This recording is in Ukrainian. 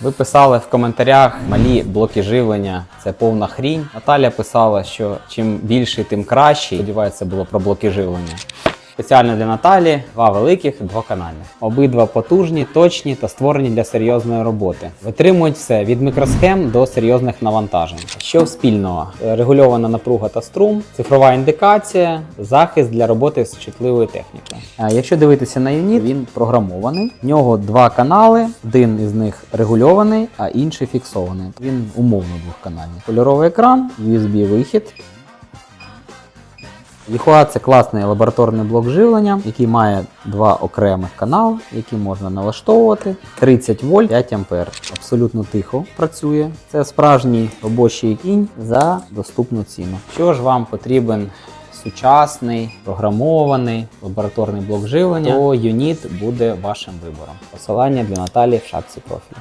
Ви писали в коментарях малі блоки живлення це повна хрінь. Наталя писала, що чим більший, тим кращий. Сподіваюся, було про блоки живлення. Спеціально для Наталі два великих, двоканальних. Обидва потужні, точні та створені для серйозної роботи. Витримують все від мікросхем до серйозних навантажень. Що спільного? Е, Регульована напруга та струм, цифрова індикація, захист для роботи з чутливою технікою. Якщо дивитися на юніт, він програмований. В нього два канали, один із них регульований, а інший фіксований. Він умовно двохканальний. Кольоровий екран, USB-вихід. Їхуа це класний лабораторний блок живлення, який має два окремих канали, які можна налаштовувати. 30 вольт, 5 ампер. Абсолютно тихо працює. Це справжній робочий кінь за доступну ціну. Що ж вам потрібен сучасний програмований лабораторний блок живлення, то юніт буде вашим вибором. Посилання для Наталі в шапці профілю.